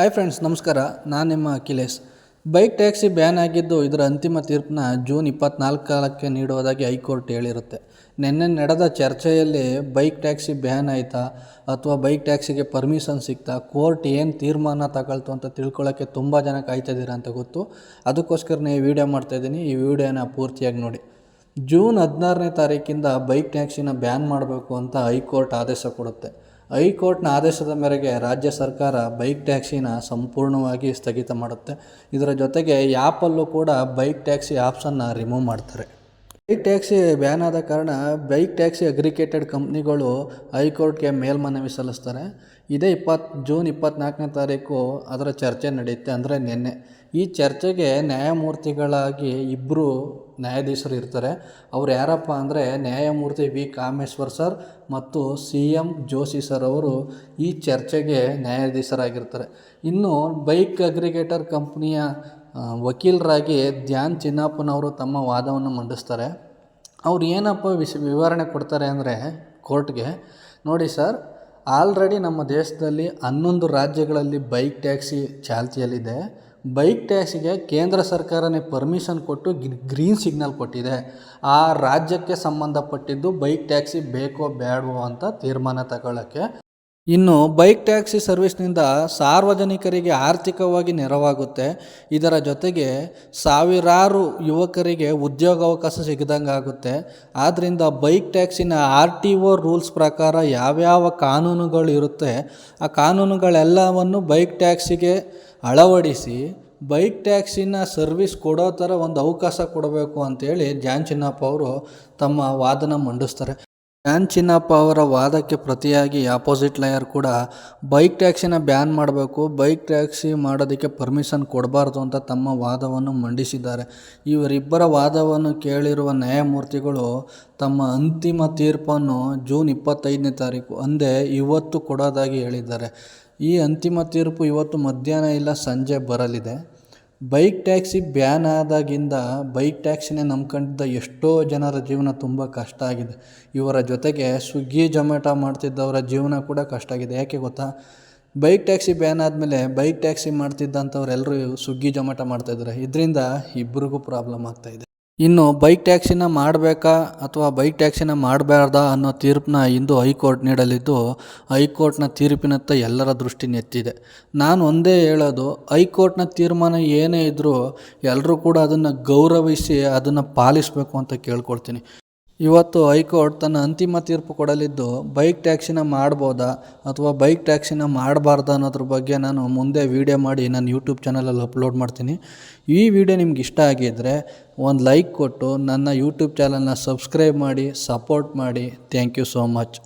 Hi friends ನಮಸ್ಕಾರ. ನಾನು ನಿಮ್ಮ ಅಖಿಲೇಶ್. ಬೈಕ್ ಟ್ಯಾಕ್ಸಿ ಬ್ಯಾನ್ ಆಗಿದ್ದು ಇದರ ಅಂತಿಮ ತೀರ್ಪನ್ನ ಜೂನ್ ಇಪ್ಪತ್ನಾಲ್ಕಕ್ಕೆ ನೀಡುವುದಾಗಿ ಹೈಕೋರ್ಟ್ ಹೇಳಿರುತ್ತೆ. ನಿನ್ನೆ ನಡೆದ ಚರ್ಚೆಯಲ್ಲಿ ಬೈಕ್ ಟ್ಯಾಕ್ಸಿ ಬ್ಯಾನ್ ಆಯಿತಾ, ಅಥವಾ ಬೈಕ್ ಟ್ಯಾಕ್ಸಿಗೆ ಪರ್ಮಿಷನ್ ಸಿಗ್ತಾ ಕೋರ್ಟ್ ಏನು ತೀರ್ಮಾನ ತಗೊಳ್ತು ಅಂತ ತಿಳ್ಕೊಳ್ಳೋಕ್ಕೆ ತುಂಬ ಜನ ಕಾಯ್ತಿದ್ದೀರಾ ಅಂತ ಗೊತ್ತು. ಅದಕ್ಕೋಸ್ಕರನೇ ಈ ವಿಡಿಯೋ ಮಾಡ್ತಾಯಿದ್ದೀನಿ ಈ ವಿಡಿಯೋನ ಪೂರ್ತಿಯಾಗಿ ನೋಡಿ. ಜೂನ್ ಹದಿನಾರನೇ ತಾರೀಕಿಂದ ಬೈಕ್ ಟ್ಯಾಕ್ಸಿನ ಬ್ಯಾನ್ ಮಾಡಬೇಕು ಅಂತ ಹೈಕೋರ್ಟ್ ಆದೇಶ ಕೊಡುತ್ತೆ. ಹೈಕೋರ್ಟ್ನ ಆದೇಶದ ಮೇರೆಗೆ ರಾಜ್ಯ ಸರ್ಕಾರ ಬೈಕ್ ಟ್ಯಾಕ್ಸಿನ ಸಂಪೂರ್ಣವಾಗಿ ಸ್ಥಗಿತ ಮಾಡುತ್ತೆ. ಇದರ ಜೊತೆಗೆ ಆ್ಯಪಲ್ಲೂ ಕೂಡ ಬೈಕ್ ಟ್ಯಾಕ್ಸಿ ಆಪ್ಷನ್ನ ರಿಮೂವ್ ಮಾಡ್ತಾರೆ. ಬೈಕ್ ಟ್ಯಾಕ್ಸಿ ಬ್ಯಾನ್ ಆದ ಕಾರಣ ಬೈಕ್ ಟ್ಯಾಕ್ಸಿ ಅಗ್ರಿಕೇಟೆಡ್ ಕಂಪ್ನಿಗಳು ಹೈಕೋರ್ಟ್ಗೆ ಮೇಲ್ಮನವಿ ಸಲ್ಲಿಸ್ತಾರೆ. ಇದೇ ಇಪ್ಪತ್ತು ಜೂನ್ ಇಪ್ಪತ್ತ್ನಾಲ್ಕನೇ ತಾರೀಕು ಅದರ ಚರ್ಚೆ ನಡೆಯುತ್ತೆ ಅಂದರೆ ನಿನ್ನೆ. ಈ ಚರ್ಚೆಗೆ ನ್ಯಾಯಮೂರ್ತಿಗಳಾಗಿ ಇಬ್ಬರು ನ್ಯಾಯಾಧೀಶರು ಇರ್ತಾರೆ. ಅವ್ರು ಯಾರಪ್ಪ ಅಂದರೆ ನ್ಯಾಯಮೂರ್ತಿ ವಿ. ಕಾಮೇಶ್ವರ್ ಸರ್ ಮತ್ತು ಸಿ ಎಂ ಜೋಶಿ ಸರ್ ಅವರು ಈ ಚರ್ಚೆಗೆ ನ್ಯಾಯಾಧೀಶರಾಗಿರ್ತಾರೆ. ಇನ್ನು ಬೈಕ್ ಅಗ್ರಿಗೇಟರ್ ಕಂಪ್ನಿಯ ವಕೀಲರಾಗಿ ಧ್ಯಾನ್ ಚಿನ್ನಪ್ಪನವರು ತಮ್ಮ ವಾದವನ್ನು ಮಂಡಿಸ್ತಾರೆ. ಅವ್ರು ಏನಪ್ಪ ವಿಶ್, ವಿವರಣೆ ಕೊಡ್ತಾರೆ ಅಂದರೆ ಕೋರ್ಟ್ಗೆ, ನೋಡಿ ಸರ್ ಆಲ್ರೆಡಿ ನಮ್ಮ ದೇಶದಲ್ಲಿ ಹನ್ನೊಂದು ರಾಜ್ಯಗಳಲ್ಲಿ ಬೈಕ್ ಟ್ಯಾಕ್ಸಿ ಚಾಲ್ತಿಯಲ್ಲಿದೆ. ಬೈಕ್ ಟ್ಯಾಕ್ಸಿಗೆ ಕೇಂದ್ರ ಸರ್ಕಾರನೇ ಪರ್ಮಿಷನ್ ಕೊಟ್ಟು ಗ್ರೀನ್ ಸಿಗ್ನಲ್ ಕೊಟ್ಟಿದೆ. ಆ ರಾಜ್ಯಕ್ಕೆ ಸಂಬಂಧಪಟ್ಟಿದ್ದು ಬೈಕ್ ಟ್ಯಾಕ್ಸಿ ಬೇಕೋ ಬೇಡವೋ ಅಂತ ತೀರ್ಮಾನ ತಗೊಳ್ಳೋಕ್ಕೆ ಇನ್ನು ಬೈಕ್ ಟ್ಯಾಕ್ಸಿ ಸರ್ವಿಸ್ನಿಂದ ಸಾರ್ವಜನಿಕರಿಗೆ ಆರ್ಥಿಕವಾಗಿ ನೆರವಾಗುತ್ತೆ. ಇದರ ಜೊತೆಗೆ ಸಾವಿರಾರು ಯುವಕರಿಗೆ ಉದ್ಯೋಗಾವಕಾಶ ಸಿಗದಂಗೆ ಆಗುತ್ತೆ ಆದ್ದರಿಂದ ಬೈಕ್ ಟ್ಯಾಕ್ಸಿನ ಆರ್ ಟಿ ಒ ರೂಲ್ಸ್ ಪ್ರಕಾರ ಯಾವ್ಯಾವ ಕಾನೂನುಗಳು ಇರುತ್ತೆ, ಆ ಕಾನೂನುಗಳೆಲ್ಲವನ್ನು ಬೈಕ್ ಟ್ಯಾಕ್ಸಿಗೆ ಅಳವಡಿಸಿ ಬೈಕ್ ಟ್ಯಾಕ್ಸಿನ ಸರ್ವಿಸ್ ಕೊಡೋ ಥರ ಒಂದು ಅವಕಾಶ ಕೊಡಬೇಕು ಅಂತೇಳಿ ಜಾನ್ ಚಿನ್ನಪ್ಪ ಅವರು ತಮ್ಮ ವಾದನ ಮಂಡಿಸ್ತಾರೆ. ಜಾನ್ ಚಿನ್ನಪ್ಪ ಅವರ ವಾದಕ್ಕೆ ಪ್ರತಿಯಾಗಿ ಆಪೋಸಿಟ್ ಲಯರ್ ಕೂಡ ಬೈಕ್ ಟ್ಯಾಕ್ಸಿನ ಬ್ಯಾನ್ ಮಾಡಬೇಕು ಬೈಕ್ ಟ್ಯಾಕ್ಸಿ ಮಾಡೋದಕ್ಕೆ ಪರ್ಮಿಷನ್ ಕೊಡಬಾರ್ದು ಅಂತ ತಮ್ಮ ವಾದವನ್ನು ಮಂಡಿಸಿದ್ದಾರೆ. ಇವರಿಬ್ಬರ ವಾದವನ್ನು ಕೇಳಿರುವ ನ್ಯಾಯಮೂರ್ತಿಗಳು ತಮ್ಮ ಅಂತಿಮ ತೀರ್ಪನ್ನು ಜೂನ್ ಇಪ್ಪತ್ತೈದನೇ ತಾರೀಕು ಅಂದೇ ಇವತ್ತು ಕೊಡೋದಾಗಿ ಹೇಳಿದ್ದಾರೆ. ಈ ಅಂತಿಮ ತೀರ್ಪು ಇವತ್ತು ಮಧ್ಯಾಹ್ನ ಇಲ್ಲ, ಸಂಜೆ ಬರಲಿದೆ. ಬೈಕ್ ಟ್ಯಾಕ್ಸಿ ಬ್ಯಾನ್ ಆದಾಗಿಂದ ಬೈಕ್ ಟ್ಯಾಕ್ಸಿನೇ ನಂಬ್ಕೊಂಡಿದ್ದ ಎಷ್ಟೋ ಜನರ ಜೀವನ ತುಂಬ ಕಷ್ಟ ಆಗಿದೆ. ಇವರ ಜೊತೆಗೆ ಸ್ವಿಗ್ಗಿ, ಜೊಮ್ಯಾಟೊ ಮಾಡ್ತಿದ್ದವರ ಜೀವನ ಕೂಡ ಕಷ್ಟ ಆಗಿದೆ. ಯಾಕೆ ಗೊತ್ತಾ? ಬೈಕ್ ಟ್ಯಾಕ್ಸಿ ಬ್ಯಾನ್ ಆದಮೇಲೆ ಬೈಕ್ ಟ್ಯಾಕ್ಸಿ ಮಾಡ್ತಿದ್ದಂಥವ್ರೆಲ್ಲರೂ ಸ್ವಿಗ್ಗಿ, ಜೊಮ್ಯಾಟೊ ಮಾಡ್ತಾಯಿದ್ದಾರೆ ಇದರಿಂದ ಇಬ್ಬರಿಗೂ ಪ್ರಾಬ್ಲಮ್ ಆಗ್ತಾಯಿದೆ ಇನ್ನು ಬೈಕ್ ಟ್ಯಾಕ್ಸಿನ ಮಾಡಬೇಕಾ ಅಥವಾ ಬೈಕ್ ಟ್ಯಾಕ್ಸಿನ ಮಾಡಬಾರ್ದಾ ಅನ್ನೋ ತೀರ್ಪನ್ನ ಇಂದು ಹೈಕೋರ್ಟ್ ನೀಡಲಿದ್ದು ಹೈಕೋರ್ಟ್ನ ತೀರ್ಪಿನತ್ತ ಎಲ್ಲರ ದೃಷ್ಟಿ ನೆತ್ತಿದೆ. ನಾನು ಒಂದೇ ಹೇಳೋದು, ಹೈಕೋರ್ಟ್ನ ತೀರ್ಮಾನ ಏನೇ ಇದ್ದರೂ ಎಲ್ಲರೂ ಕೂಡ ಅದನ್ನು ಗೌರವಿಸಿ ಅದನ್ನು ಪಾಲಿಸಬೇಕು ಅಂತ ಕೇಳ್ಕೊಳ್ತೀನಿ. ಇವತ್ತು ಹೈಕೋರ್ಟ್ ತನ್ನ ಅಂತಿಮ ತೀರ್ಪು ಕೊಡಲಿದ್ದು ಬೈಕ್ ಟ್ಯಾಕ್ಸಿನ ಮಾಡ್ಬೋದಾ ಅಥವಾ ಬೈಕ್ ಟ್ಯಾಕ್ಸಿನ ಮಾಡಬಾರ್ದಾ ಅನ್ನೋದ್ರ ಬಗ್ಗೆ ನಾನು ಮುಂದೆ ವೀಡಿಯೋ ಮಾಡಿ ನಾನು ಯೂಟ್ಯೂಬ್ ಚಾನಲಲ್ಲಿ ಅಪ್ಲೋಡ್ ಮಾಡ್ತೀನಿ. ಈ ವಿಡಿಯೋ ನಿಮ್ಗೆ ಇಷ್ಟ ಆಗಿದ್ದರೆ ಒಂದು ಲೈಕ್ ಕೊಟ್ಟು ನನ್ನ ಯೂಟ್ಯೂಬ್ ಚಾನಲ್ನ ಸಬ್ಸ್ಕ್ರೈಬ್ ಮಾಡಿ, ಸಪೋರ್ಟ್ ಮಾಡಿ. Thank you so much.